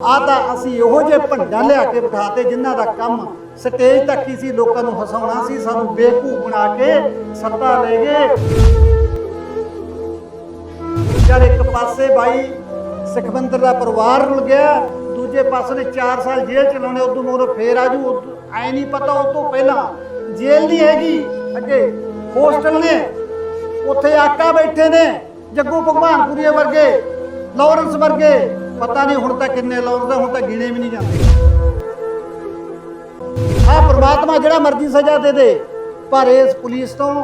ਆ ਤਾਂ ਅਸੀਂ ਇਹੋ ਜਿਹੇ ਭੰਡਾ ਲਿਆ ਕੇ ਬਿਠਾਤੇ ਜਿਨ੍ਹਾਂ ਦਾ ਕੰਮ ਸਟੇਜ ਤੱਕ ਹੀ ਸੀ, ਲੋਕਾਂ ਨੂੰ ਹਸਾਉਣਾ ਸੀ, ਸਾਨੂੰ ਬੇਵਕੂਫ ਬਣਾ ਕੇ ਸੱਤਾ ਲੈ ਗਏ। ਯਾਰ ਇੱਕ ਪਾਸੇ ਭਾਈ ਸਿਖਵੰਦਰ ਦਾ ਪਰਿਵਾਰ ਰੁਲ ਗਿਆ, ਦੂਜੇ ਪਾਸੇ ਨੇ 4 ਸਾਲ ਜੇਲ੍ਹ ਚ ਲਾਉਣੇ, ਉਦੋਂ ਮਗਰੋਂ ਫੇਰ ਆਜੂ ਐ ਨਹੀਂ ਪਤਾ ਉਸ ਤੋਂ ਪਹਿਲਾਂ ਜੇਲ੍ਹ ਨਹੀਂ ਹੈਗੀ, ਅੱਗੇ ਹੋਸਟਲ ਨੇ, ਉੱਥੇ ਆਕਾ ਬੈਠੇ ਨੇ, ਜੱਗੂ ਭਗਵਾਨਪੁਰੀਏ ਵਰਗੇ, ਲਾਰੈਂਸ ਵਰਗੇ। ਪਤਾ ਨਹੀਂ ਹੁਣ ਤੱਕ ਕਿੰਨੇ ਲਾਰੈਂਸ ਹੁਣ ਤੱਕ ਗਿਣੇ ਵੀ ਨਹੀਂ ਜਾਂਦੇ। ਆ ਪ੍ਰਮਾਤਮਾ ਜਿਹੜਾ ਮਰਜ਼ੀ ਸਜ਼ਾ ਦੇ ਦੇ, ਪਰ ਇਸ ਪੁਲਿਸ ਤੋਂ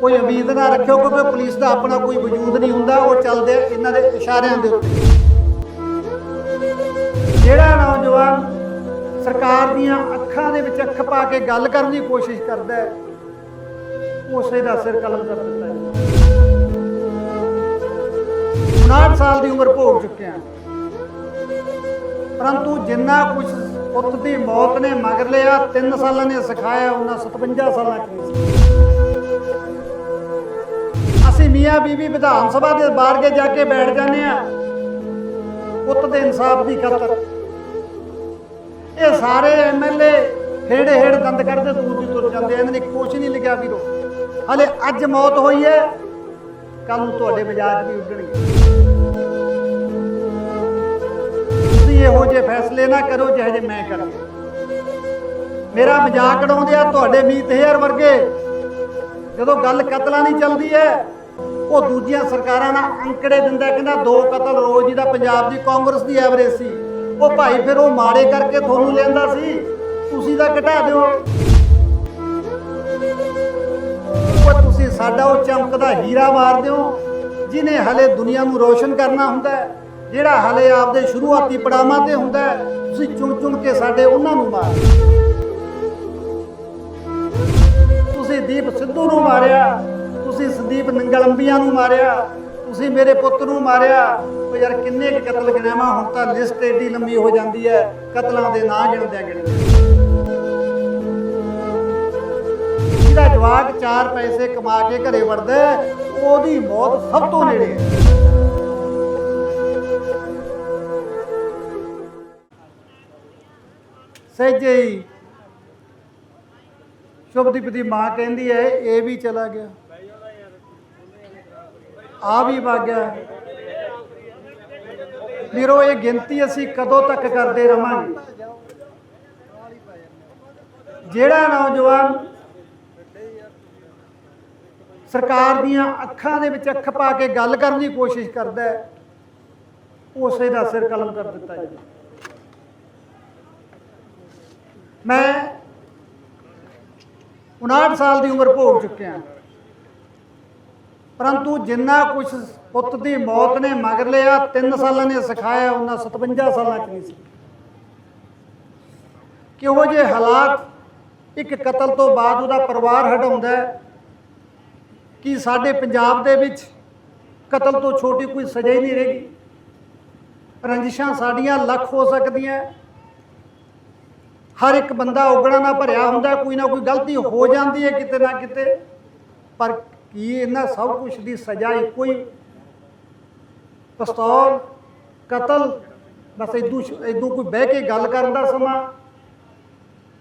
ਕੋਈ ਉਮੀਦ ਨਾ ਰੱਖਿਓ, ਕਿਉਂਕਿ ਪੁਲਿਸ ਦਾ ਆਪਣਾ ਕੋਈ ਵਜੂਦ ਨਹੀਂ ਹੁੰਦਾ, ਉਹ ਚੱਲਦੇ ਇਹਨਾਂ ਦੇ ਇਸ਼ਾਰਿਆਂ ਦੇ ਉੱਤੇ। ਜਿਹੜਾ ਨੌਜਵਾਨ ਸਰਕਾਰ ਦੀਆਂ ਅੱਖਾਂ ਦੇ ਵਿੱਚ ਅੱਖ ਪਾ ਕੇ ਗੱਲ ਕਰਨ ਦੀ ਕੋਸ਼ਿਸ਼ ਕਰਦਾ ਹੈ, ਉਸੇ ਦਾ ਸਿਰ ਕਲਮ ਕਰ ਦਿੱਤਾ ਹੈ। 59 ਸਾਲ ਦੀ ਉਮਰ ਭੋਗ ਚੁੱਕਿਆ ਪਰੰਤੂ ਜਿੰਨਾ ਕੁਝ ਪੁੱਤ ਦੀ ਮੌਤ ਨੇ ਮਗਰ ਲਿਆ 3 ਸਾਲਾਂ ਨੇ ਸਿਖਾਇਆ, ਉਹਨਾਂ 57 ਸਾਲਾਂ ਚ ਅਸੀਂ ਮੀਆਂ ਬੀਬੀ ਵਿਧਾਨ ਸਭਾ ਦੇ ਬਾਹਰ ਕੇ ਜਾ ਕੇ ਬੈਠ ਜਾਂਦੇ ਆ ਪੁੱਤ ਦੇ ਇਨਸਾਫ ਦੀ ਖਾਤਰ। ਇਹ ਸਾਰੇ ਐਮਐਲਏ ਹੇੜੇ ਹੇੜ ਦੰਦ ਕਰਦੇ ਦੂਰ ਦੀ ਤੁਰ ਜਾਂਦੇ ਇਹਨਾਂ ਨੇ ਕੁਛ ਨਹੀਂ ਲਿਖਿਆ ਵੀਰੋ। ਹਲੇ ਅੱਜ ਮੌਤ ਹੋਈ ਹੈ ਕੱਲ ਨੂੰ ਤੁਹਾਡੇ ਮਜ਼ਾਕ ਵੀ ਉੱਡਣਗੇ। ਤੁਸੀਂ ਇਹੋ ਜਿਹੇ ਫੈਸਲੇ ਨਾ ਕਰੋ ਜਿਹੋ ਜਿਹੇ ਮੈਂ ਕਰਾਂ। ਮੇਰਾ ਮਜ਼ਾਕ ਉਡਾਉਂਦੇ ਆ ਤੁਹਾਡੇ ਮੀਤ ਹੇਅਰ ਵਰਗੇ। ਜਦੋਂ ਗੱਲ ਕਤਲਾਂ ਦੀ ਚੱਲਦੀ ਹੈ ਉਹ ਦੂਜੀਆਂ ਸਰਕਾਰਾਂ ਨਾਲ ਅੰਕੜੇ ਦਿੰਦਾ ਕਹਿੰਦਾ ਦੋ ਕਤਲ ਰੋਜ਼ ਦਾ ਪੰਜਾਬ ਦੀ ਕਾਂਗਰਸ ਦੀ ਐਵਰੇਜ ਸੀ। ਉਹ ਭਾਈ ਫਿਰ ਉਹ ਮਾੜੇ ਕਰਕੇ ਤੁਹਾਨੂੰ ਲੈਂਦਾ ਸੀ। ਤੁਸੀਂ ਤਾਂ ਘਟਾ ਦਿਓ। ਉਹ ਤੁਸੀਂ ਸਾਡਾ ਉਹ ਚਮਕਦਾ ਹੀਰਾ ਮਾਰ ਦਿਓ ਜਿਨੇ ਹਲੇ ਦੁਨੀਆ ਨੂੰ ਰੋਸ਼ਨ ਕਰਨਾ ਹੁੰਦਾ ਹੈ, ਜਿਹੜਾ ਹਲੇ ਆਪਦੇ ਸ਼ੁਰੂਆਤੀ ਪੜਾਵਾਂ ਤੇ ਹੁੰਦਾ ਹੈ, ਤੁਸੀਂ ਚੁਣ ਚੁਣ ਕੇ ਸਾਡੇ ਉਹਨਾਂ ਨੂੰ ਮਾਰ ਤੁਸੀਂ ਦੀਪ ਸਿੱਧੂ ਨੂੰ ਮਾਰਿਆ ਤੁਸੀਂ ਸੰਦੀਪ ਨੰਗਲੰਬੀਆਂ ਨੂੰ ਮਾਰਿਆ ਤੁਸੀਂ ਮੇਰੇ ਪੁੱਤ ਨੂੰ ਮਾਰਿਆ। ਉਹ ਯਾਰ ਕਿੰਨੇ ਕੁ ਕਤਲ ਗਿਣਾਵਾਂ ਹੁਣ ਤਾਂ ਲਿਸਟ ਏਡੀ ਲੰਮੀ ਹੋ ਜਾਂਦੀ ਹੈ ਕਤਲਾਂ ਦੇ ਨਾਂ ਗਿਣਦਿਆਂ ਗਿਣਦਿਆਂ। ਜਿਹਦਾ ਜਵਾਕ ਚਾਰ ਪੈਸੇ ਕਮਾ ਕੇ ਘਰੇ ਵੜਦਾ ਹੈ, ਉਹਦੀ ਮੌਤ ਸਭ ਤੋਂ ਨੇੜੇ ਹੈ। ਸਹਿਜੇ ਹੀ। ਸ਼ੁਭਦੀਪ ਦੀ ਮਾਂ ਕਹਿੰਦੀ ਹੈ, ਇਹ ਵੀ ਚਲਾ ਗਿਆ। ਆ ਵੀ ਵਗ ਗਿਆ। ਵੀਰੋ, ਇਹ ਗਿਣਤੀ ਅਸੀਂ ਕਦੋਂ ਤੱਕ ਕਰਦੇ ਰਵਾਂਗੇ ਜਿਹੜਾ ਨੌਜਵਾਨ ਸਰਕਾਰ ਦੀਆਂ ਅੱਖਾਂ ਦੇ ਵਿੱਚ ਅੱਖ ਪਾ ਕੇ ਗੱਲ ਕਰਨ ਦੀ ਕੋਸ਼ਿਸ਼ ਕਰਦਾ ਹੈ, ਉਸੇ ਦਾ ਸਿਰ ਕਲਮ ਕਰ ਦਿੱਤਾ ਜੀ ਮੈਂ 59 ਸਾਲ ਦੀ ਉਮਰ ਭੋਗ ਚੁੱਕਿਆ ਪਰੰਤੂ ਜਿੰਨਾ ਕੁਝ ਪੁੱਤ ਦੀ ਮੌਤ ਨੇ ਮਗਰ ਲਿਆ 3 ਸਾਲਾਂ ਨੇ ਸਿਖਾਇਆ, ਉਹਨਾਂ 57 ਸਾਲਾਂ ਚ ਨਹੀਂ ਸੀ। ਕਿਹੋ ਜਿਹੇ ਹਾਲਾਤ, ਇੱਕ ਕਤਲ ਤੋਂ ਬਾਅਦ ਉਹਦਾ ਪਰਿਵਾਰ ਹਟਾਉਂਦਾ ਕਿ ਸਾਡੇ ਪੰਜਾਬ ਦੇ ਵਿੱਚ ਕਤਲ ਤੋਂ ਛੋਟੀ ਕੋਈ ਸਜ਼ਾ ਹੀ ਨਹੀਂ ਰਹੇਗੀ। ਰੰਜਿਸ਼ਾਂ ਸਾਡੀਆਂ ਲੱਖ ਹੋ ਸਕਦੀਆਂ ਹਰ ਇੱਕ ਬੰਦਾ ਉਗਣਾ ਨਾਲ ਭਰਿਆ ਹੁੰਦਾ, ਕੋਈ ਨਾ ਕੋਈ ਗਲਤੀ ਹੋ ਜਾਂਦੀ ਹੈ ਕਿਤੇ ਨਾ ਕਿਤੇ। ਪਰ ਕੀ ਇਹਨਾਂ ਸਭ ਕੁਝ ਦੀ ਸਜ਼ਾ ਇੱਕੋ ਹੀ? ਪਿਸਤੌਲ, ਕਤਲ, ਬਸ ਇਦੂ ਇਦੂ ਕੋਈ ਬਹਿ ਕੇ ਗੱਲ ਕਰਨ ਦਾ ਸਮਾਂ,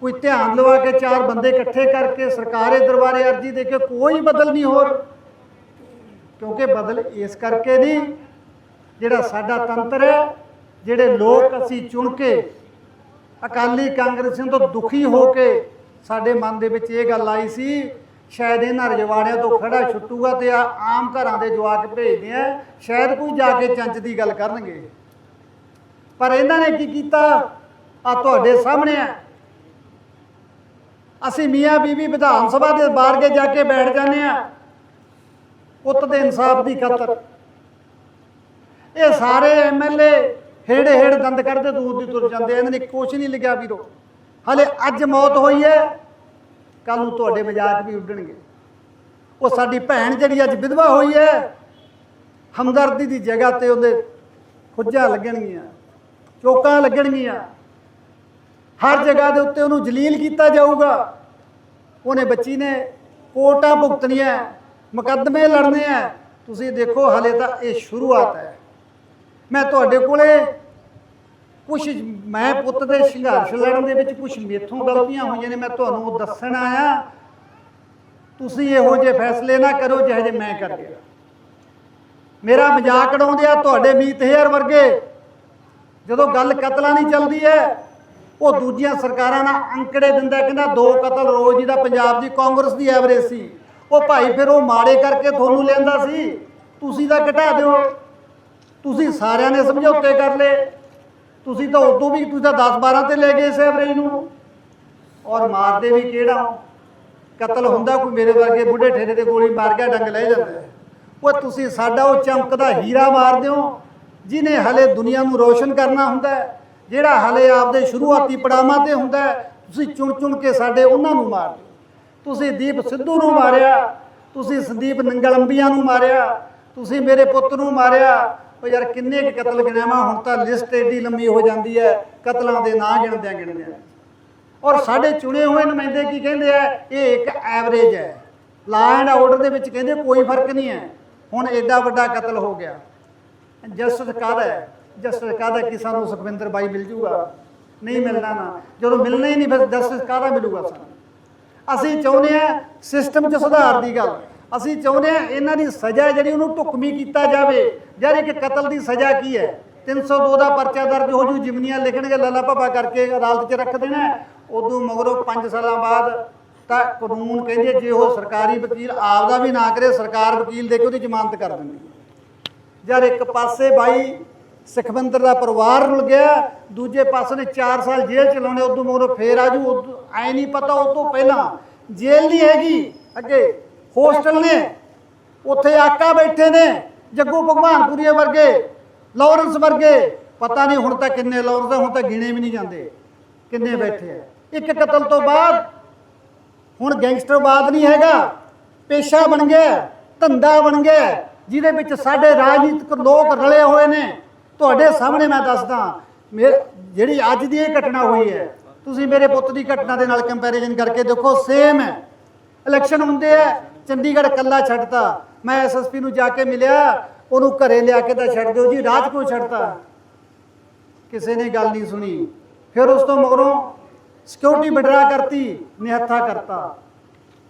ਕੋਈ ਧਿਆਨ ਲਵਾ ਕੇ ਚਾਰ ਬੰਦੇ ਇਕੱਠੇ ਕਰਕੇ ਸਰਕਾਰੇ ਦਰਬਾਰੇ ਅਰਜੀ ਦੇ ਕੇ ਕੋਈ ਬਦਲ ਨਹੀਂ ਹੋਰ। ਕਿਉਂਕਿ ਬਦਲ ਇਸ ਕਰਕੇ ਨਹੀਂ, ਜਿਹੜਾ ਸਾਡਾ ਤੰਤਰ ਹੈ, ਜਿਹੜੇ ਲੋਕ ਅਸੀਂ ਚੁਣ ਕੇ ਅਕਾਲੀ ਕਾਂਗਰਸੀਆਂ ਤੋਂ ਦੁਖੀ ਹੋ ਕੇ ਸਾਡੇ ਮਨ ਦੇ ਵਿੱਚ ਇਹ ਗੱਲ ਆਈ ਸੀ, ਸ਼ਾਇਦ ਇਹਨਾਂ ਰਜਵਾੜਿਆਂ ਤੋਂ ਖੜਾ ਛੁੱਟੂਗਾ ਤੇ ਆ ਆਮ ਘਰਾਂ ਦੇ ਜਵਾਕ ਭੇਜਦੇ ਆ, ਸ਼ਾਇਦ ਕੋਈ ਜਾ ਕੇ ਚੰਚ ਦੀ ਗੱਲ ਕਰਨਗੇ। ਪਰ ਇਹਨਾਂ ਨੇ ਕੀ ਕੀਤਾ? ਆ ਤੁਹਾਡੇ ਸਾਹਮਣੇ ਆ। ਅਸੀਂ ਮੀਆਂ ਬੀਬੀ ਵਿਧਾਨ ਸਭਾ ਦੇ ਬਾਹਰ ਕੇ ਜਾ ਕੇ ਬੈਠ ਜਾਂਦੇ ਆ। ਪੁੱਤ ਦੇ ਇਨਸਾਫ ਦੀ ਖਾਤਰ। ਇਹ ਸਾਰੇ ਐਮਐਲਏ ਹੇੜੇ ਹੇੜ ਦੰਦ ਕਰਦੇ ਦੂਰ ਦੀ ਤੁਰ ਜਾਂਦੇ ਇਹਨਾਂ ਨੇ ਕੁਛ ਨਹੀਂ ਲਿਖਿਆ ਵੀਰੋ ਹਲੇ ਅੱਜ ਮੌਤ ਹੋਈ ਹੈ ਕੱਲ ਨੂੰ ਤੁਹਾਡੇ ਮਜ਼ਾਕ ਵੀ ਉੱਡਣਗੇ। ਉਹ ਸਾਡੀ ਭੈਣ ਜਿਹੜੀ ਅੱਜ ਵਿਧਵਾ ਹੋਈ ਹੈ, ਹਮਦਰਦੀ ਦੀ ਜਗ੍ਹਾ ਤੇ ਉਹਦੇ ਖੁੱਜਾਂ ਲੱਗਣਗੀਆਂ, ਚੋਕਾਂ ਲੱਗਣਗੀਆਂ। ਹਰ ਜਗ੍ਹਾ ਦੇ ਉੱਤੇ ਉਹਨੂੰ ਜਲੀਲ ਕੀਤਾ ਜਾਊਗਾ। ਉਹਨੇ ਬੱਚੀ ਨੇ ਕੋਟਾਂ ਭੁਗਤਣੀਆਂ, ਮੁਕੱਦਮੇ ਲੜਨੇ ਆ। ਤੁਸੀਂ ਦੇਖੋ ਹਲੇ ਤਾਂ ਇਹ ਸ਼ੁਰੂਆਤ ਹੈ। ਮੈਂ ਤੁਹਾਡੇ ਕੋਲੇ ਕੁਝ ਮੈਂ ਪੁੱਤ ਦੇ ਸੰਘਰਸ਼ ਲੜਨ ਦੇ ਵਿੱਚ ਕੁਝ ਮੇਥੋਂ ਗਲਤੀਆਂ ਹੋਈਆਂ ਨੇ, ਮੈਂ ਤੁਹਾਨੂੰ ਉਹ ਦੱਸਣ ਆਇਆ। ਤੁਸੀਂ ਇਹੋ ਜਿਹੇ ਫੈਸਲੇ ਨਾ ਕਰੋ ਜਿਹੋ ਜਿਹੇ ਮੈਂ ਕਰ ਗਿਆ ਮੇਰਾ ਮਜ਼ਾਕ ਉਡਾਉਂਦੇ ਆ ਤੁਹਾਡੇ ਮੀਤ ਹੇਅਰ ਵਰਗੇ। ਜਦੋਂ ਗੱਲ ਕਤਲਾਂ ਨਹੀਂ ਚੱਲਦੀ ਹੈ, ਉਹ ਦੂਜੀਆਂ ਸਰਕਾਰਾਂ ਨਾਲ ਅੰਕੜੇ ਦਿੰਦਾ, ਕਹਿੰਦਾ ਦੋ ਕਤਲ ਰੋਜ਼ ਹੀ ਪੰਜਾਬ ਦੀ ਕਾਂਗਰਸ ਦੀ ਐਵਰੇਜ ਸੀ। ਉਹ ਭਾਈ ਫਿਰ ਉਹ ਮਾੜੇ ਕਰਕੇ ਤੁਹਾਨੂੰ ਲੈਂਦਾ ਸੀ। ਤੁਸੀਂ ਤਾਂ ਘਟਾ ਦਿਓ। ਤੁਸੀਂ ਸਾਰਿਆਂ ਨੇ ਸਮਝੌਤੇ ਕਰ ਲਏ। ਤੁਸੀਂ ਤਾਂ ਉਦੋਂ ਵੀ, ਤੁਸੀਂ ਤਾਂ 10 12 ਤੇ ਲੈ ਗਏ ਇਸ ਐਵਰੇਜ ਨੂੰ। ਔਰ ਮਾਰਦੇ ਵੀ ਕਿਹੜਾ? ਕਤਲ ਹੁੰਦਾ ਕੋਈ ਮੇਰੇ ਵਰਗੇ ਬੁੱਢੇ ਠੇਰੇ ਦੇ ਗੋਲੀ ਮਾਰ ਕੇ ਡੰਗ ਲੈ ਜਾਂਦਾ। ਉਹ ਤੁਸੀਂ ਸਾਡਾ ਉਹ ਚਮਕਦਾ ਹੀਰਾ ਮਾਰਦੇ ਹੋ ਜਿਹਨੇ ਹਲੇ ਦੁਨੀਆ ਨੂੰ ਰੋਸ਼ਨ ਕਰਨਾ ਹੁੰਦਾ ਜਿਹੜਾ ਹਲੇ ਆਪਦੇ ਸ਼ੁਰੂਆਤੀ ਪੜਾਵਾਂ ਤੇ ਹੁੰਦਾ ਤੁਸੀਂ ਚੁਣ ਚੁਣ ਕੇ ਸਾਡੇ ਉਹਨਾਂ ਨੂੰ ਮਾਰ ਤੁਸੀਂ ਦੀਪ ਸਿੱਧੂ ਨੂੰ ਮਾਰਿਆ, ਤੁਸੀਂ ਸੰਦੀਪ ਨੰਗਲੰਬੀਆਂ ਨੂੰ ਮਾਰਿਆ, ਤੁਸੀਂ ਮੇਰੇ ਪੁੱਤ ਨੂੰ ਮਾਰਿਆ ਉਹ ਯਾਰ ਕਿੰਨੇ ਕੁ ਕਤਲ ਗਿਣਾਵਾਂ ਹੁਣ ਤਾਂ ਲਿਸਟ ਏਡੀ ਲੰਮੀ ਹੋ ਜਾਂਦੀ ਹੈ। ਕਤਲਾਂ ਦੇ ਨਾਂ ਗਿਣਦਿਆਂ ਗਿਣਦਿਆਂ। ਔਰ ਸਾਡੇ ਚੁਣੇ ਹੋਏ ਨੁਮਾਇੰਦੇ ਕੀ ਕਹਿੰਦੇ ਆ? ਇਹ ਇੱਕ ਐਵਰੇਜ ਹੈ। ਲਾ ਐਂਡ ਆਰਡਰ ਦੇ ਵਿੱਚ ਕਹਿੰਦੇ ਕੋਈ ਫ਼ਰਕ ਨਹੀਂ ਹੈ। ਹੁਣ ਐਡਾ ਵੱਡਾ ਕਤਲ ਹੋ ਗਿਆ। ਜਸਟਿਸ ਕਾਹਦਾ ਹੈ? ਜਸਟਿਸ ਕਾਹਦਾ ਕਿ ਸਾਨੂੰ ਸੁਖਵਿੰਦਰ ਬਾਈ ਮਿਲ ਜੂਗਾ? ਨਹੀਂ ਮਿਲਣਾ ਨਾ। ਜਦੋਂ ਮਿਲਣਾ ਹੀ ਨਹੀਂ, ਫਿਰ ਜਸਟਿਸ ਕਾਹਦਾ ਮਿਲੂਗਾ ਸਾਨੂੰ? ਅਸੀਂ ਚਾਹੁੰਦੇ ਆ ਸਿਸਟਮ 'ਚ ਸੁਧਾਰ ਦੀ ਗੱਲ। ਅਸੀਂ ਚਾਹੁੰਦੇ ਹਾਂ ਇਹਨਾਂ ਦੀ ਸਜ਼ਾ ਜਿਹੜੀ ਉਹਨੂੰ ਢੁਕਵੀਂ ਕੀਤਾ ਜਾਵੇ। ਯਾਰ ਇੱਕ ਕਤਲ ਦੀ ਸਜ਼ਾ ਕੀ ਹੈ? 302 ਦਾ ਪਰਚਾ ਦਰਜ ਹੋ ਜੂ, ਜਿਮਨੀਆਂ ਲਿਖਣਗੇ, ਲਾਲਾ ਭੱਬਾ ਕਰਕੇ ਅਦਾਲਤ 'ਚ ਰੱਖ ਦੇਣਾ ਉਦੋਂ ਮਗਰੋਂ 5 ਸਾਲਾਂ ਬਾਅਦ ਤਾਂ ਕਾਨੂੰਨ ਕਹਿੰਦੇ ਜੇ ਉਹ ਸਰਕਾਰੀ ਵਕੀਲ ਆਪ ਦਾ ਵੀ ਨਾ ਕਰੇ, ਸਰਕਾਰ ਵਕੀਲ ਦੇ ਕੇ ਉਹਦੀ ਜ਼ਮਾਨਤ ਕਰ ਦਿੰਦੀ ਯਾਰ ਇੱਕ ਪਾਸੇ ਬਾਈ ਸੁਖਵਿੰਦਰ ਦਾ ਪਰਿਵਾਰ ਰੁਲ ਗਿਆ, ਦੂਜੇ ਪਾਸੇ ਨੇ 4 ਸਾਲ ਜੇਲ੍ਹ ਚ ਲਾਉਣੇ ਉਦੋਂ ਮਗਰੋਂ ਫੇਰ ਆਜੂ ਉਦੋਂ ਐ ਨਹੀਂ ਪਤਾ ਉਹ ਤੋਂ ਪਹਿਲਾਂ ਜੇਲ੍ਹ ਨਹੀਂ ਹੈਗੀ, ਅੱਗੇ ਹੋਸਟਲ ਨੇ। ਉੱਥੇ ਆਕਾ ਬੈਠੇ ਨੇ, ਜੱਗੂ ਭਗਵਾਨਪੁਰੀਏ ਵਰਗੇ, ਲਾਰੈਂਸ ਵਰਗੇ। ਪਤਾ ਨਹੀਂ ਹੁਣ ਤਾਂ ਕਿੰਨੇ ਲਾਰੈਂਸ ਹੁਣ ਤਾਂ ਗਿਣੇ ਵੀ ਨਹੀਂ ਜਾਂਦੇ। ਕਿੰਨੇ ਬੈਠੇ ਆ। ਇੱਕ ਕਤਲ ਤੋਂ ਬਾਅਦ, ਹੁਣ ਗੈਂਗਸਟਰ ਬਾਦ ਨਹੀਂ ਹੈਗਾ। ਪੇਸ਼ਾ ਬਣ ਗਿਆ, ਧੰਦਾ ਬਣ ਗਿਆ। ਜਿਹਦੇ ਵਿੱਚ ਸਾਡੇ ਰਾਜਨੀਤਿਕ ਲੋਕ ਰਲੇ ਹੋਏ ਨੇ। ਤੁਹਾਡੇ ਸਾਹਮਣੇ ਮੈਂ ਦੱਸਦਾ, ਮੇ- ਜਿਹੜੀ ਅੱਜ ਦੀ ਇਹ ਘਟਨਾ ਹੋਈ ਹੈ। ਤੁਸੀਂ ਮੇਰੇ ਪੁੱਤ ਦੀ ਘਟਨਾ ਦੇ ਨਾਲ ਕੰਪੈਰੀਜ਼ਨ ਕਰਕੇ ਦੇਖੋ ਸੇਮ ਹੈ। ਇਲੈਕਸ਼ਨ ਹੁੰਦੇ ਆ ਚੰਡੀਗੜ੍ਹ ਕੱਲਾ ਛੱਡਤਾ। ਮੈਂ ਐਸਐਸਪੀ ਨੂੰ ਜਾ ਕੇ ਮਿਲਿਆ, ਉਹਨੂੰ ਘਰੇ ਲਿਆ ਕੇ ਤਾਂ ਛੱਡ ਦਿਓ ਜੀ, ਰਾਤ ਕਿਉਂ ਛੱਡਤਾ? ਕਿਸੇ ਨੇ ਗੱਲ ਨਹੀਂ ਸੁਣੀ। ਫਿਰ ਉਸ ਤੋਂ ਮਗਰੋਂ ਸਿਕਿਉਰਿਟੀ ਵਿਡਰਾ ਕਰਤੀ, ਨਿਹੱਥਾ ਕਰਤਾ।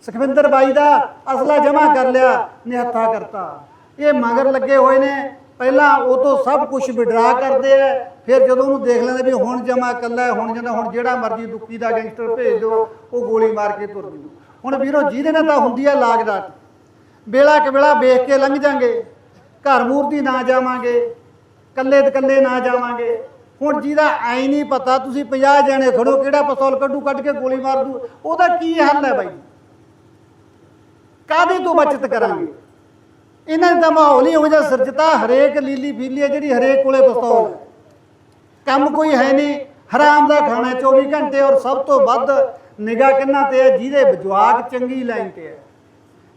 ਸੁਖਵਿੰਦਰ ਬਾਈ ਦਾ ਅਸਲਾ ਜਮ੍ਹਾਂ ਕਰ ਲਿਆ, ਨਿਹੱਥਾ ਕਰਤਾ। ਇਹ ਮਗਰ ਲੱਗੇ ਹੋਏ ਨੇ। ਪਹਿਲਾਂ ਉਹ ਤੋਂ ਸਭ ਕੁਝ ਵਿਡਰਾ ਕਰਦੇ ਆ। ਫਿਰ ਜਦੋਂ ਉਹਨੂੰ ਦੇਖ ਲੈਂਦੇ ਵੀ ਹੁਣ ਜਮਾ ਕੱਲਾ ਹੁਣ ਜਾਂਦਾ ਹੁਣ ਜਿਹੜਾ ਮਰਜ਼ੀ ਦੁੱਖੀ ਦਾ ਗੈਂਗਸਟਰ ਭੇਜ ਦਿਓ, ਉਹ ਗੋਲੀ ਮਾਰ ਕੇ ਤੁਰ ਜੂ ਹੁਣ ਵੀਰੋ ਜਿਹਦੇ ਨਾਲ ਤਾਂ ਹੁੰਦੀ ਹੈ ਲਾਗ ਡਾਟ ਵੇਲਾ ਕਵੇਲਾ ਵੇਖ ਕੇ ਲੰਘ ਜਾਾਂਗੇ। ਘਰ ਮੂਰਤੀ ਨਾ ਜਾਵਾਂਗੇ। ਕੱਲੇ ਤੇ ਕੱਲੇ ਨਾ ਜਾਵਾਂਗੇ। ਹੁਣ ਜਿਹਦਾ ਐ ਨਹੀਂ ਪਤਾ, ਤੁਸੀਂ 50 ਜਣੇ ਖੜੋ, ਕਿਹੜਾ ਪਿਸਤੌਲ ਕੱਢੂ, ਕੱਢ ਕੇ ਗੋਲੀ ਮਾਰ ਦੂ, ਉਹਦਾ ਕੀ ਹੱਲ ਹੈ ਬਾਈ? ਕਾਦੇ ਤੋਂ ਬਚਤ ਕਰਾਂਗੇ? ਇਹਨਾਂ ਦਾ ਮਾਹੌਲ ਹੀ ਹੋ ਜਿਹਾ ਸਿਰਜਤਾ, ਹਰੇਕ ਲੀਲੀ ਫੀਲੀ ਹੈ ਜਿਹੜੀ ਹਰੇਕ ਕੋਲੇ ਪਸਤੌਲ ਹੈ। ਕੰਮ ਕੋਈ ਹੈ ਨਹੀਂ। ਹਰਾਮ ਦਾ ਖਾਣਾ 24 ਘੰਟੇ ਔਰ ਸਭ ਤੋਂ ਵੱਧ ਨਿਗਾਹ ਕਿੰਨਾ ਤੇ ਹੈ? ਜਿਹਦੇ ਜਵਾਕ ਚੰਗੀ ਲਾਈਨ ਤੇ ਹੈ।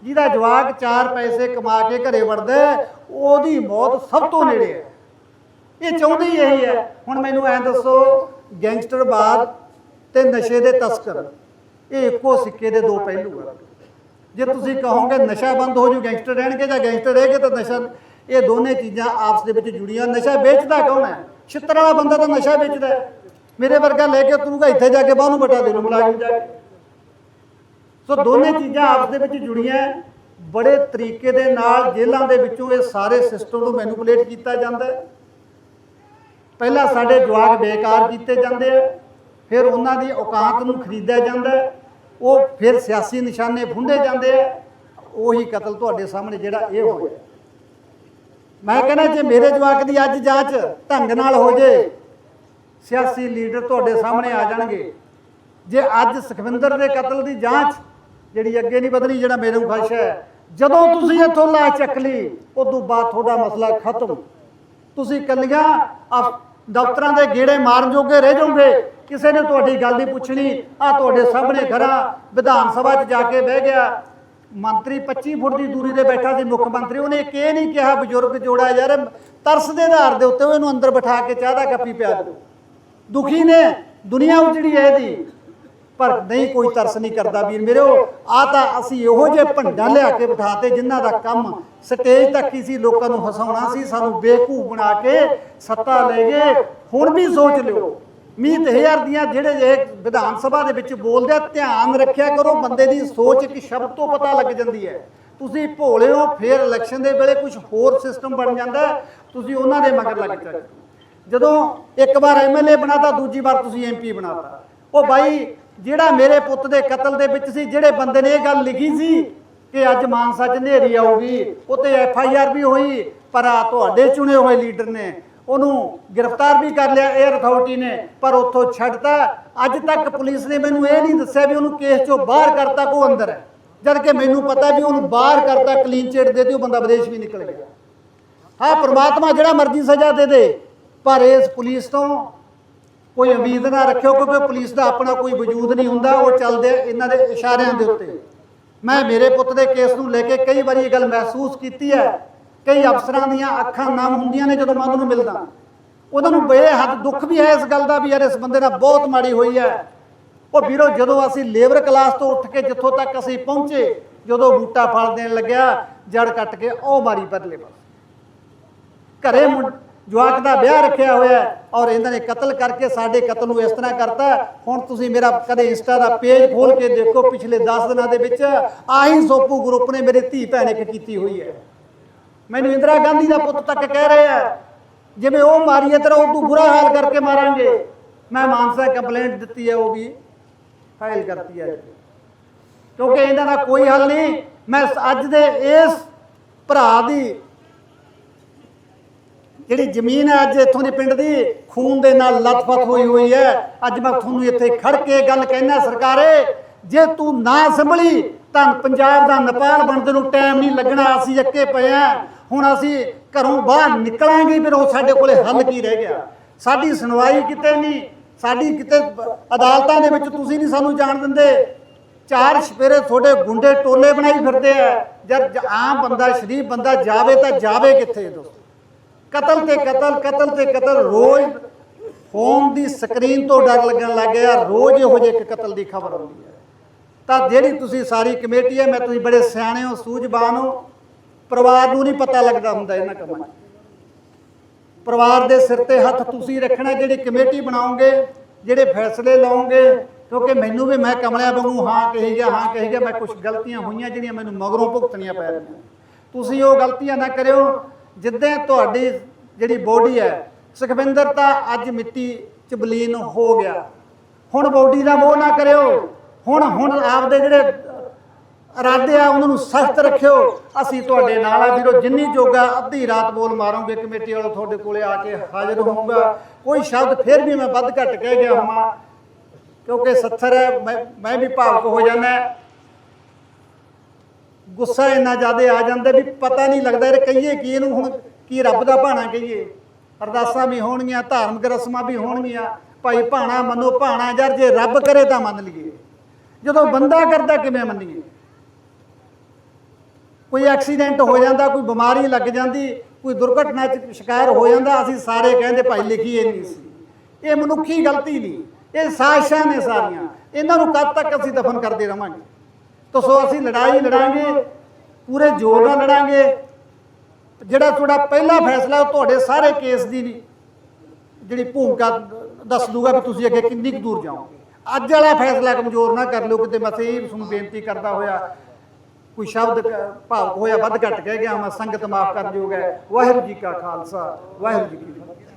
ਜਿਹਦਾ ਜਵਾਕ ਚਾਰ ਪੈਸੇ ਕਮਾ ਕੇ ਘਰੇ ਵੜਦਾ ਉਹਦੀ ਮੌਤ ਸਭ ਤੋਂ ਨੇੜੇ ਹੈ। ਇਹ ਚਾਹੁੰਦੇ ਹੀ ਇਹੀ ਹੈ। ਹੁਣ ਮੈਨੂੰ ਐਂ ਦੱਸੋ ਗੈਂਗਸਟਰਵਾਦ ਤੇ ਨਸ਼ੇ ਦੇ ਤਸਕਰ, ਇਹ ਇੱਕੋ ਸਿੱਕੇ ਦੇ ਦੋ ਪਹਿਲੂ ਆ। ਜੇ ਤੁਸੀਂ ਕਹੋਗੇ ਨਸ਼ਾ ਬੰਦ ਹੋ ਜੂ, ਗੈਂਗਸਟਰ ਰਹਿਣਗੇ ਜਾਂ ਗੈਂਗਸਟਰ ਰਹੇਗੇ ਤਾਂ ਨਸ਼ਾ, ਇਹ ਦੋਨੇ ਚੀਜ਼ਾਂ ਆਪਸ ਦੇ ਵਿੱਚ ਜੁੜੀਆਂ। ਨਸ਼ਾ ਵੇਚਦਾ ਕੌਣ ਹੈ? ਛਿੱਤਰ ਵਾਲਾ ਬੰਦਾ ਤਾਂ ਨਸ਼ਾ ਵੇਚਦਾ ਹੈ। ਮੇਰੇ ਵਰਗਾ ਲੈ ਕੇ ਤੁਰੂਗਾ ਇੱਥੇ ਜਾ ਕੇ ਬਾਹਰ ਨੂੰ ਬਟਾ ਦੇ ਨੂੰ ਮੁਲਾਜ਼ਮ ਜਾ ਕੇ। ਸੋ ਦੋਨੇ ਚੀਜ਼ਾਂ ਆਪਸ ਦੇ ਵਿੱਚ ਜੁੜੀਆਂ। ਬੜੇ ਤਰੀਕੇ ਦੇ ਨਾਲ ਜੇਲ੍ਹਾਂ ਦੇ ਵਿੱਚੋਂ ਇਹ ਸਾਰੇ ਸਿਸਟਮ ਨੂੰ ਮੈਨੂਪੂਲੇਟ ਕੀਤਾ ਜਾਂਦਾ ਹੈ। ਪਹਿਲਾਂ ਸਾਡੇ ਜਵਾਕ ਬੇਕਾਰ ਕੀਤੇ ਜਾਂਦੇ ਆ, ਫਿਰ ਉਹਨਾਂ ਦੀ ਔਕਾਤ ਨੂੰ ਖਰੀਦਿਆ ਜਾਂਦਾ ਉਹ ਫਿਰ ਸਿਆਸੀ ਨਿਸ਼ਾਨੇ ਫੁੰਡੇ ਜਾਂਦੇ ਆ। ਉਹੀ ਕਤਲ ਤੁਹਾਡੇ ਸਾਹਮਣੇ ਜਿਹੜਾ ਇਹ ਹੋਇਆ। ਮੈਂ ਕਹਿੰਦਾ, ਜੇ ਮੇਰੇ ਜਵਾਕ ਦੀ ਅੱਜ ਜਾਂਚ ਢੰਗ ਨਾਲ ਹੋ ਜੇ ਸਿਆਸੀ ਲੀਡਰ ਤੁਹਾਡੇ ਸਾਹਮਣੇ ਆ ਜਾਣਗੇ। ਜੇ ਅੱਜ ਸੁਖਵਿੰਦਰ ਦੇ ਕਤਲ ਦੀ ਜਾਂਚ ਜਿਹੜੀ ਅੱਗੇ ਨਹੀਂ ਬਦਲੀ ਜਿਹੜਾ ਮੇਰੇ ਨੂੰ ਖੁਸ਼ ਹੈ, ਜਦੋਂ ਤੁਸੀਂ ਇੱਥੋਂ ਲਾ ਚੱਕ ਲਈ, ਉਦੋਂ ਬਾਅਦ ਤੁਹਾਡਾ ਮਸਲਾ ਖਤਮ। ਤੁਸੀਂ ਕੱਲੀਆਂ ਦਫ਼ਤਰਾਂ ਦੇ ਗੇੜੇ ਮਾਰਨ ਜੋਗੇ ਰਹਿ ਜਾਓਗੇ। ਕਿਸੇ ਨੇ ਤੁਹਾਡੀ ਗੱਲ ਨਹੀਂ ਪੁੱਛਣੀ। ਆ ਤੁਹਾਡੇ ਸਾਹਮਣੇ ਖੜਾ ਵਿਧਾਨ ਸਭਾ 'ਚ ਜਾ ਕੇ ਬਹਿ ਗਿਆ। ਮੰਤਰੀ 25 ਫੁੱਟ ਦੀ ਦੂਰੀ ਤੇ ਬੈਠਾ ਸੀ ਮੁੱਖ ਮੰਤਰੀ। ਉਹਨੇ ਇੱਕ ਇਹ ਨਹੀਂ ਕਿਹਾ, ਬਜ਼ੁਰਗ ਜੋੜਾ ਯਾਰ, ਤਰਸ ਦੇ ਆਧਾਰ ਦੇ ਉੱਤੇ ਉਹਨੂੰ ਅੰਦਰ ਬਿਠਾ ਕੇ ਚਾਹ ਦਾ ਕੱਪੀ ਪਿਆ ਦਿਓ। ਦੁਖੀ ਨੇ, ਦੁਨੀਆ ਉਜੜੀ ਹੈ ਇਹਦੀ। ਪਰ ਨਹੀਂ ਕੋਈ ਤਰਸ ਨਹੀਂ ਕਰਦਾ ਵੀਰ ਮੇਰੇ ਆ ਤਾਂ ਅਸੀਂ ਇਹੋ ਜਿਹੇ ਭੰਡਾਂ ਲਿਆ ਕੇ ਬਿਠਾਤੇ ਜਿਨ੍ਹਾਂ ਦਾ ਕੰਮ ਸਟੇਜ ਤੱਕ ਹੀ ਸੀ, ਲੋਕਾਂ ਨੂੰ ਹਸਾਉਣਾ ਸੀ, ਸਾਨੂੰ ਬੇਵਕੂਫ ਬਣਾ ਕੇ ਸੱਤਾ ਲੈ ਗਏ। ਹੁਣ ਵੀ ਸੋਚ ਲਿਓ ਮੀਤ ਹਜ਼ਾਰ ਦੀਆਂ ਜਿਹੜੇ ਇਹ ਵਿਧਾਨ ਸਭਾ ਦੇ ਵਿੱਚ ਬੋਲਦੇ ਆ, ਧਿਆਨ ਰੱਖਿਆ ਕਰੋ, ਬੰਦੇ ਦੀ ਸੋਚ ਇੱਕ ਸ਼ਬਦ ਤੋਂ ਪਤਾ ਲੱਗ ਜਾਂਦੀ ਹੈ। ਤੁਸੀਂ ਭੋਲੇ ਹੋ, ਫੇਰ ਇਲੈਕਸ਼ਨ ਦੇ ਵੇਲੇ ਕੁਝ ਹੋਰ ਸਿਸਟਮ ਬਣ ਜਾਂਦਾ ਤੁਸੀਂ ਉਹਨਾਂ ਦੇ ਮਗਰ ਲੱਗ ਜਾਂਦੇ ਜਦੋਂ ਇੱਕ ਵਾਰ ਐਮਐਲਏ ਬਣਾਤਾ, ਦੂਜੀ ਵਾਰ ਤੁਸੀਂ ਐਮਪੀ ਬਣਾਤਾ। ਉਹ ਬਾਈ, ਜਿਹੜਾ ਮੇਰੇ ਪੁੱਤ ਦੇ ਕਤਲ ਦੇ ਵਿੱਚ ਸੀ, ਜਿਹੜੇ ਬੰਦੇ ਨੇ ਇਹ ਗੱਲ ਲਿਖੀ ਸੀ ਕਿ ਅੱਜ ਮਾਨਸਾ 'ਚ ਹਨੇਰੀ ਆਊਗੀ, ਉੱਤੇ ਐਫ ਆਈ ਆਰ ਵੀ ਹੋਈ, ਪਰ ਆ ਤੁਹਾਡੇ ਚੁਣੇ ਹੋਏ ਲੀਡਰ ਨੇ, ਉਹਨੂੰ ਗ੍ਰਿਫਤਾਰ ਵੀ ਕਰ ਲਿਆ 에ਅਰ ਅਥਾਰਟੀ ਨੇ, ਪਰ ਉੱਥੋਂ ਛੱਡਤਾ। ਅੱਜ ਤੱਕ ਪੁਲਿਸ ਨੇ ਮੈਨੂੰ ਇਹ ਨਹੀਂ ਦੱਸਿਆ ਵੀ ਉਹਨੂੰ ਕੇਸ 'ਚੋਂ ਬਾਹਰ ਕਰਤਾ ਕੋ ਅੰਦਰ ਹੈ। ਜਦ ਕਿ ਮੈਨੂੰ ਪਤਾ ਵੀ ਉਹਨੂੰ ਬਾਹਰ ਕਰਤਾ ਕਲੀਨ ਚਿੱਟ ਦੇ ਤੇ ਉਹ ਬੰਦਾ ਵਿਦੇਸ਼ ਵੀ ਨਿਕਲ ਗਿਆ। ਹਾਂ ਪ੍ਰਮਾਤਮਾ ਜਿਹੜਾ ਮਰਜ਼ੀ ਸਜ਼ਾ ਦੇ ਦੇ ਪਰ ਇਸ ਪੁਲਿਸ ਤੋਂ ਕੋਈ ਉਮੀਦ ਨਾ ਰੱਖਿਓ, ਕਿਉਂਕਿ ਪੁਲਿਸ ਦਾ ਆਪਣਾ ਕੋਈ ਵਜੂਦ ਨਹੀਂ ਹੁੰਦਾ, ਉਹ ਚੱਲਦੇ ਇਹਨਾਂ ਦੇ ਇਸ਼ਾਰਿਆਂ ਦੇ ਉੱਤੇ। ਮੈਂ ਮੇਰੇ ਪੁੱਤ ਦੇ ਕੇਸ ਨੂੰ ਲੈ ਕੇ ਕਈ ਵਾਰੀ ਇਹ ਗੱਲ ਮਹਿਸੂਸ ਕੀਤੀ ਹੈ। ਕਈ ਅਫਸਰਾਂ ਦੀਆਂ ਅੱਖਾਂ ਨਮ ਹੁੰਦੀਆਂ ਨੇ ਜਦੋਂ ਮੈਂ ਉਹਨਾਂ ਨੂੰ ਮਿਲਦਾ। ਉਹਨਾਂ ਨੂੰ ਬੇਹੱਦ ਦੁੱਖ ਵੀ ਹੈ ਇਸ ਗੱਲ ਦਾ ਵੀ ਯਾਰ, ਇਸ ਬੰਦੇ ਨਾਲ ਬਹੁਤ ਮਾੜੀ ਹੋਈ ਹੈ। ਉਹ ਵੀਰੋ, ਜਦੋਂ ਅਸੀਂ ਲੇਬਰ ਕਲਾਸ ਤੋਂ ਉੱਠ ਕੇ ਜਿੱਥੋਂ ਤੱਕ ਅਸੀਂ ਪਹੁੰਚੇ, ਜਦੋਂ ਬੂਟਾ ਫਲ ਦੇਣ ਲੱਗਿਆ, ਜੜ ਕੱਟ ਕੇ ਉਹ ਮਾਰੀ ਪਰਲੇ ਪਾਸੇ ਘਰੇ ਜਵਾਕ ਦਾ ਵਿਆਹ ਰੱਖਿਆ ਹੋਇਆ ਔਰ ਇਹਨਾਂ ਨੇ ਕਤਲ ਕਰਕੇ ਸਾਡੇ ਕਤਲ ਨੂੰ ਇਸ ਤਰ੍ਹਾਂ ਕਰਤਾ ਹੁਣ ਤੁਸੀਂ ਮੇਰਾ ਕਦੇ ਇੰਸਟਾ ਦਾ ਪੇਜ ਖੋਲ ਕੇ ਦੇਖੋ ਪਿਛਲੇ 10 ਦਿਨਾਂ ਦੇ ਵਿੱਚ ਆਹੀ ਸੋਪੂ ਗਰੁੱਪ ਨੇ ਮੇਰੇ ਧੀ ਭੈਣ ਇੱਕ ਕੀਤੀ ਹੋਈ ਹੈ। ਮੈਨੂੰ ਇੰਦਰਾ ਗਾਂਧੀ ਦਾ ਪੁੱਤ ਤੱਕ ਕਹਿ ਰਿਹਾ ਜਿਵੇਂ ਉਹ ਮਾਰੀਏ ਹੈ ਉਹ ਤੂੰ ਬੁਰਾ ਹਾਲ ਕਰਕੇ ਮਾਰਾਂਗੇ। ਮੈਂ ਮਾਨਸਾ ਕੰਪਲੇਂਟ ਦਿੱਤੀ ਹੈ, ਉਹ ਵੀ ਫਾਈਲ ਕਰਤੀ ਹੈ। ਕਿਉਂਕਿ ਇਹਨਾਂ ਦਾ ਕੋਈ ਹੱਲ ਨਹੀਂ। ਮੈਂ ਅੱਜ ਦੇ ਇਸ ਭਰਾ ਦੀ ਜਿਹੜੀ ਜ਼ਮੀਨ ਹੈ ਅੱਜ ਇੱਥੋਂ ਦੇ ਪਿੰਡ ਦੀ, ਖੂਨ ਦੇ ਨਾਲ ਲੱਥਪੱਥ ਹੋਈ ਹੋਈ ਹੈ। ਅੱਜ ਮੈਂ ਤੁਹਾਨੂੰ ਇੱਥੇ ਖੜ ਕੇ ਗੱਲ ਕਹਿਣਾ ਸਰਕਾਰੇ, ਜੇ ਤੂੰ ਨਾ ਸੰਭਲੀ, ਤਾਂ ਪੰਜਾਬ ਦਾ ਨੇਪਾਲ ਬਣਦੇ ਨੂੰ ਟਾਈਮ ਨਹੀਂ ਲੱਗਣਾ। ਅਸੀਂ ਅੱਕੇ ਪਏ ਆ ਹੁਣ ਅਸੀਂ ਘਰੋਂ ਬਾਹਰ ਨਿਕਲਾਂਗੇ, ਫਿਰ ਉਹ ਸਾਡੇ ਕੋਲੇ ਹੱਲ ਕੀ ਰਹਿ ਗਿਆ? ਸਾਡੀ ਸੁਣਵਾਈ ਕਿਤੇ ਨਹੀਂ। ਸਾਡੀ ਕਿਤੇ ਅਦਾਲਤਾਂ ਦੇ ਵਿੱਚ ਤੁਸੀਂ ਨਹੀਂ ਸਾਨੂੰ ਜਾਣ ਦਿੰਦੇ। ਚਾਰ ਸਪੇਰੇ ਤੁਹਾਡੇ ਗੁੰਡੇ ਟੋਲੇ ਬਣਾਈ ਫਿਰਦੇ ਆ। ਜਦ ਆਮ ਬੰਦਾ, ਸ਼ਰੀਫ ਬੰਦਾ ਜਾਵੇ ਤਾਂ ਜਾਵੇ ਕਿੱਥੇ, ਦੋਸਤੋ? ਕਤਲ ਤੇ ਕਤਲ ਕਤਲ ਤੇ ਕਤਲ, ਰੋਜ਼ ਫੋਨ ਦੀ ਸਕਰੀਨ ਤੋਂ ਡਰ ਲੱਗਣ ਲੱਗ ਗਿਆ, ਰੋਜ਼ ਇਹੋ ਜਿਹੇ ਇੱਕ ਕਤਲ ਦੀ ਖਬਰ ਆਉਂਦੀ ਹੈ। ਤਾਂ ਜਿਹੜੀ ਤੁਸੀਂ ਸਾਰੀ ਕਮੇਟੀ ਹੈ, ਮੈਂ ਤੁਸੀਂ ਬੜੇ ਸਿਆਣੇ ਹੋ, ਸੂਝਵਾਨ ਹੋ, ਪਰਿਵਾਰ ਨੂੰ ਨਹੀਂ ਪਤਾ ਲੱਗਦਾ ਹੁੰਦਾ ਇਹਨਾਂ ਕੰਮਾਂ 'ਚ। ਪਰਿਵਾਰ ਦੇ ਸਿਰ ਤੇ ਹੱਥ ਤੁਸੀਂ ਰੱਖਣਾ, ਜਿਹੜੀ ਕਮੇਟੀ ਬਣਾਓਗੇ, ਜਿਹੜੇ ਫੈਸਲੇ ਲਾਓਗੇ, ਕਿਉਂਕਿ ਮੈਨੂੰ ਵੀ ਮੈਂ ਕਮਲਿਆਂ ਵਾਂਗੂ ਹਾਂ ਕਹੀ ਗਿਆ, ਹਾਂ ਕਹੀ ਗਿਆ, ਮੈਂ ਕੁਝ ਗਲਤੀਆਂ ਹੋਈਆਂ ਜਿਹੜੀਆਂ ਮੈਨੂੰ ਮਗਰੋਂ ਭੁਗਤਣੀਆਂ ਪੈ ਰਹੀਆਂ। ਤੁਸੀਂ ਉਹ ਗਲਤੀਆਂ ਨਾ ਕਰਿਓ ਜਿੱਦਾਂ ਤੁਹਾਡੀ ਜਿਹੜੀ ਬੋਡੀ ਹੈ, ਸੁਖਵਿੰਦਰ ਤਾਂ ਅੱਜ ਮਿੱਟੀ ਚ ਬਲੀਨ ਹੋ ਗਿਆ। ਹੁਣ ਬੋਡੀ ਦਾ ਮੋਹ ਨਾ ਕਰਿਓ। ਹੁਣ ਹੁਣ ਆਪਦੇ ਜਿਹੜੇ ਇਰਾਦੇ ਆ, ਉਹਨਾਂ ਨੂੰ ਸਖਤ ਰੱਖਿਓ। ਅਸੀਂ ਤੁਹਾਡੇ ਨਾਲ ਆ ਵੀਰੋ, ਜਿੰਨੀ ਜੋਗਾ ਅੱਧੀ ਰਾਤ ਬੋਲ ਮਾਰੋਗੇ, ਕਮੇਟੀ ਵਾਲੋ ਤੁਹਾਡੇ ਕੋਲੇ ਆ ਕੇ ਹਾਜ਼ਰ ਹੋਊਗਾ। ਕੋਈ ਸ਼ਬਦ ਫਿਰ ਵੀ ਮੈਂ ਵੱਧ ਘੱਟ ਕਹਿ ਗਿਆ ਹਾਂ ਕਿਉਂਕਿ ਸੱਥਰ ਹੈ, ਮੈਂ ਮੈਂ ਵੀ ਭਾਵਕ ਹੋ ਜਾਂਦਾ। ਗੁੱਸਾ ਇੰਨਾ ਜ਼ਿਆਦਾ ਆ ਜਾਂਦਾ ਵੀ ਪਤਾ ਨਹੀਂ ਲੱਗਦਾ ਯਾਰ ਕਹੀਏ ਕੀ ਇਹਨੂੰ ਹੁਣ ਕੀ ਰੱਬ ਦਾ ਭਾਣਾ ਕਹੀਏ। ਅਰਦਾਸਾਂ ਵੀ ਹੋਣਗੀਆਂ, ਧਾਰਮਿਕ ਰਸਮਾਂ ਵੀ ਹੋਣਗੀਆਂ, ਭਾਈ ਭਾਣਾ ਮੰਨੋ, ਭਾਣਾ ਯਾਰ ਜੇ ਰੱਬ ਕਰੇ ਤਾਂ ਮੰਨ ਲਈਏ। ਜਦੋਂ ਬੰਦਾ ਕਰਦਾ ਕਿਵੇਂ ਮੰਨੀਏ? ਕੋਈ ਐਕਸੀਡੈਂਟ ਹੋ ਜਾਂਦਾ, ਕੋਈ ਬਿਮਾਰੀ ਲੱਗ ਜਾਂਦੀ, ਕੋਈ ਦੁਰਘਟਨਾ 'ਚ ਸ਼ਿਕਾਰ ਹੋ ਜਾਂਦਾ, ਅਸੀਂ ਸਾਰੇ ਕਹਿੰਦੇ ਭਾਈ ਲਿਖੀਏ ਨਹੀਂ ਸੀ। ਇਹ ਮਨੁੱਖੀ ਗਲਤੀ ਨਹੀਂ, ਇਹ ਸਾਜ਼ਿਸ਼ਾਂ ਨੇ ਸਾਰੀਆਂ। ਇਹਨਾਂ ਨੂੰ ਕਦ ਤੱਕ ਅਸੀਂ ਦਫਨ ਕਰਦੇ ਰਵਾਂਗੇ? ਤਾਂ ਸੋ ਅਸੀਂ ਲੜਾਈ ਲੜਾਂਗੇ ਪੂਰੇ ਜ਼ੋਰ ਨਾਲ ਲੜਾਂਗੇ। ਜਿਹੜਾ ਤੁਹਾਡਾ ਪਹਿਲਾ ਫੈਸਲਾ ਉਹ ਤੁਹਾਡੇ ਸਾਰੇ ਕੇਸ ਦੀ ਨਹੀਂ ਜਿਹੜੀ ਭੂਮਿਕਾ ਦੱਸ ਦੂਗਾ ਕਿ ਤੁਸੀਂ ਅੱਗੇ ਕਿੰਨੀ ਕੁ ਦੂਰ ਜਾਓਗੇ। ਅੱਜ ਵਾਲਾ ਫੈਸਲਾ ਕਮਜ਼ੋਰ ਨਾ ਕਰ ਲਿਓ ਕਿਤੇ ਮੈਂ ਇਹ ਤੁਹਾਨੂੰ ਬੇਨਤੀ ਕਰਦਾ ਹੋਇਆ ਕੋਈ ਸ਼ਬਦ ਭਾਵੁਕ ਹੋਇਆ ਵੱਧ ਘੱਟ ਕਹਿ ਗਿਆ ਮੈਂ ਸੰਗਤ ਮਾਫ ਕਰ ਦਿਓਗਾ ਵਾਹਿਗੁਰੂ ਜੀ ਕਾ ਖਾਲਸਾ ਵਾਹਿਗੁਰੂ ਜੀ ਕੀ ਫਤਿਹ।